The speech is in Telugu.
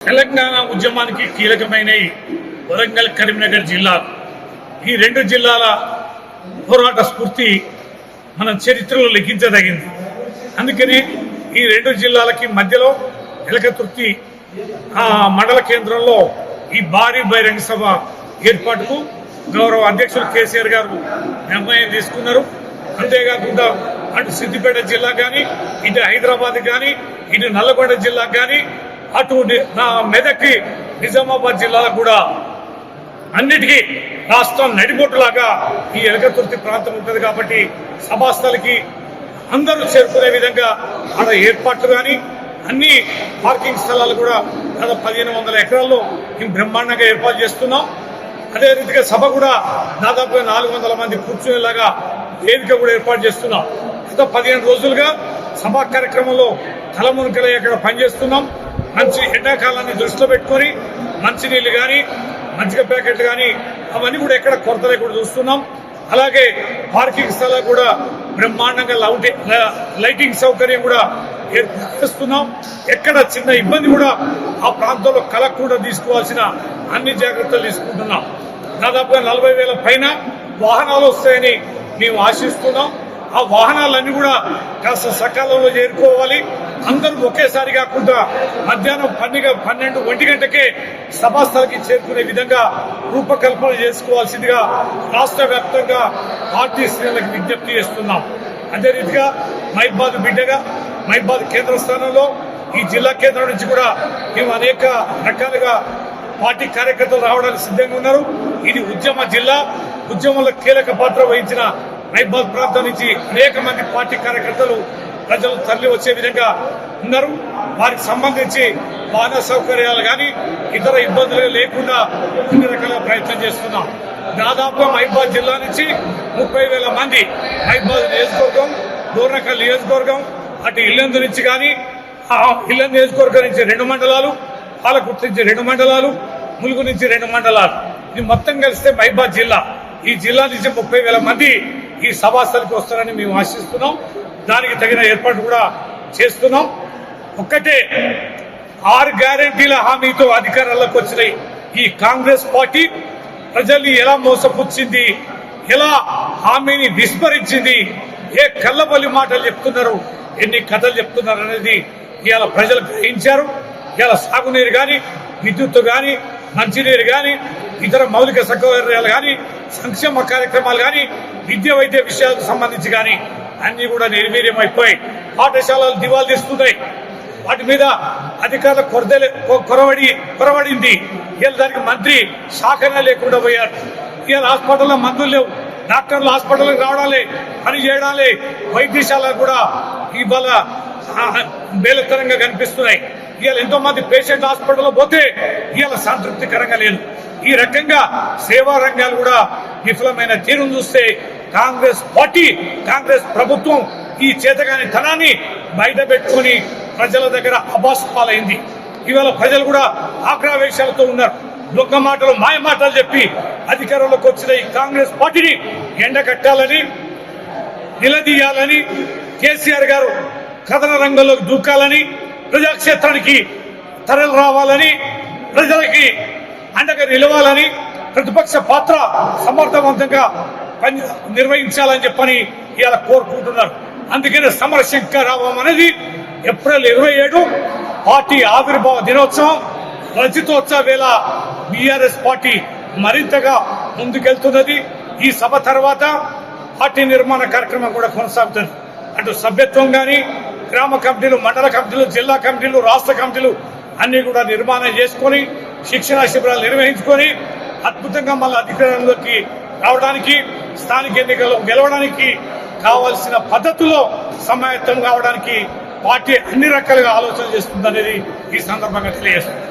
తెలంగాణ ఉద్యమానికి కీలకమైన వరంగల్ కరీంనగర్ జిల్లా. ఈ రెండు జిల్లాల పోరాట స్ఫూర్తి మన చరిత్రలో లెక్కించదగింది అందుకని ఈ రెండు జిల్లాలకి మధ్యలో ఎలకతుర్తి ఆ మండల కేంద్రంలో ఈ భారీ బహిరంగ సభ ఏర్పాటుకు గౌరవ అధ్యక్షులు కేసీఆర్ గారు నిర్ణయం తీసుకున్నారు. అంతేకాకుండా అటు సిద్దిపేట జిల్లా కానీ ఇటు హైదరాబాద్ కానీ ఇటు నల్లగొండ జిల్లా కానీ అటు నా మెదక్కి నిజామాబాద్ జిల్లాలకు కూడా అన్నిటికీ రాష్ట్రం నడిబొట్టులాగా ఈ ఎలకతుర్తి ప్రాంతం ఉంటుంది కాబట్టి సభాస్థలకి అందరూ చేరుకునే విధంగా ఆడ ఏర్పాట్లు కానీ అన్ని పార్కింగ్ స్థలాలు కూడా దాదాపు పదిహేను వందల ఎకరాల్లో మేము బ్రహ్మాండంగా ఏర్పాటు చేస్తున్నాం. అదే రీతిగా సభ కూడా దాదాపుగా నాలుగు వందల మంది కూర్చునేలాగా వేదిక కూడా ఏర్పాటు చేస్తున్నాం. గత పదిహేను రోజులుగా సభా కార్యక్రమంలో తలమునకలై అక్కడ పనిచేస్తున్నాం. మంచి ఎండాకాలాన్ని దృష్టిలో పెట్టుకొని మంచినీళ్ళు కానీ మంచిగా ప్యాకెట్లు కానీ అవన్నీ కూడా ఎక్కడ కొరత లేకుండా చూస్తున్నాం. అలాగే పార్కింగ్ స్థలాలు కూడా బ్రహ్మాండంగా లౌటి లైటింగ్ సౌకర్యం కూడా ఏర్పాటు ఎక్కడ చిన్న ఇబ్బంది కూడా ఆ ప్రాంతంలో కలగకుండా తీసుకోవాల్సిన అన్ని జాగ్రత్తలు తీసుకుంటున్నాం. దాదాపుగా నలభై వేల పైన వాహనాలు వస్తాయని మేము ఆశిస్తున్నాం. ఆ వాహనాలన్నీ కూడా కాస్త సకాలంలో చేరుకోవాలి. అందరూ ఒకేసారి కాకుండా మధ్యాహ్నం పన్నెండు పన్నెండు ఒంటి గంటకే సభాస్థలకి చేరుకునే విధంగా రూపకల్పన చేసుకోవాల్సిందిగా రాష్ట్ర వ్యాప్తంగా పార్టీ శ్రేణులకు విజ్ఞప్తి చేస్తున్నాం. అదే రీతిగా మైబాద్ బిడ్డగా మైబాద్ కేంద్ర స్థానంలో ఈ జిల్లా కేంద్రం నుంచి కూడా మేము అనేక రకాలుగా పార్టీ కార్యకర్తలు రావడానికి సిద్ధంగా ఉన్నారు. ఇది ఉద్యమ జిల్లా. ఉద్యమంలో కీలక పాత్ర వహించిన మైబాద్ ప్రాంతం నుంచి అనేక మంది పార్టీ కార్యకర్తలు ప్రజలు తరలి వచ్చే విధంగా ఉన్నారు. వారికి సంబంధించి వాహన సౌకర్యాలు కానీ ఇతర ఇబ్బందులు లేకుండా అన్ని రకాల ప్రయత్నం చేస్తున్నాం. దాదాపుగా మైబాద్ జిల్లా నుంచి ముప్పై వేల మంది మైబాద్ నియోజకవర్గం దూరనకల్ నియోజకవర్గం అటు ఇల్లందు నుంచి కానీ ఇల్లందు నియోజకవర్గం నుంచి రెండు మండలాలు పాలకుర్తి నుంచి రెండు మండలాలు ములుగు నుంచి రెండు మండలాలు. ఇది మొత్తం కలిస్తే మైబాద్ జిల్లా. ఈ జిల్లా నుంచి ముప్పై వేల మంది ఈ సభాస్థలికి వస్తారని మేము ఆశిస్తున్నాం. దానికి తగిన ఏర్పాటు కూడా చేస్తున్నాం. ఒక్కటే ఆరు గ్యారంటీల హామీతో అధికారంలోకి వచ్చినాయి ఈ కాంగ్రెస్ పార్టీ ప్రజల్ని ఎలా మోసపుచ్చింది ఎలా హామీని విస్మరించింది ఏ కళ్ళబల్లి మాటలు చెప్తున్నారు ఎన్ని కథలు చెప్తున్నారు అనేది ఇవాళ ప్రజలు గ్రహించారు. ఇవాళ సాగునీరు కానీ విద్యుత్ కానీ మంచినీరు కానీ ఇతర మౌలిక సౌకర్యాలు కానీ సంక్షేమ కార్యక్రమాలు కానీ విద్య వైద్య విషయాలకు సంబంధించి కానీ అన్ని కూడా నిర్వీర్యం అయిపోయి పాఠశాలలు దివాలు తీస్తున్నాయి. వాటి మీద అధికారుల కొరత కొరవడి కొరవడింది. ఇవాళ దానికి మంత్రి శాఖనే లేకుండా పోయారు. ఇవాళ హాస్పిటల్లో మందులు లేవు. డాక్టర్లు హాస్పిటల్కి రావడాలే పని చేయడాలే. వైద్యశాల కూడా ఇవాళ ఆ, కనిపిస్తున్నాయి. ఇవాళ ఎంతో మంది పేషెంట్ హాస్పిటల్లో పోతే ఇవాళ సంతృప్తికరంగా లేదు ఈ రకంగా సేవా రంగాలు కూడా విఫలమైన తీరును చూస్తే కాంగ్రెస్ పార్టీ కాంగ్రెస్ ప్రభుత్వం ఈ చేతగాని ధనాన్ని బయట పెట్టుకుని ప్రజల దగ్గర అబాస్పాలైంది ఇవాళ ప్రజలు కూడా ఆగ్రావేశాలతో ఉన్నారు. దొంగ మాటలు మాయ మాటలు చెప్పి అధికారంలోకి వచ్చిన ఈ కాంగ్రెస్ పార్టీని ఎండగట్టాలని నిలదీయాలని కేసీఆర్ గారు కథన రంగంలోకి దూకాలని ప్రజాక్షేత్రానికి తరలి రావాలని ప్రజలకి అండగా నిలవాలని ప్రతిపక్ష పాత్ర సమర్థవంతంగా పని నిర్వహించాలని చెప్పని ఇవాళ కోరుకుంటున్నారు. అందుకనే సమరశంకరావం అనేది ఏప్రిల్ ఇరవై ఏడు పార్టీ ఆవిర్భావ దినోత్సవం. రజతోత్సవ వేళ బీఆర్ఎస్ పార్టీ మరింతగా ముందుకెళ్తున్నది. ఈ సభ తర్వాత పార్టీ నిర్మాణ కార్యక్రమం కూడా కొనసాగుతుంది. అటు సభ్యత్వం కానీ గ్రామ కమిటీలు మండల కమిటీలు జిల్లా కమిటీలు రాష్ట్ర కమిటీలు అన్ని కూడా నిర్మాణం చేసుకొని శిక్షణా శిబిరాలు నిర్వహించుకొని అద్భుతంగా మళ్ళీ అధికారంలోకి రావడానికి స్థానిక ఎన్నికల్లో గెలవడానికి కావాల్సిన పద్ధతుల్లో సమాయత్తం కావడానికి పార్టీ అన్ని రకాలుగా ఆలోచన చేస్తుందనేది ఈ సందర్భంగా తెలియజేస్తుంది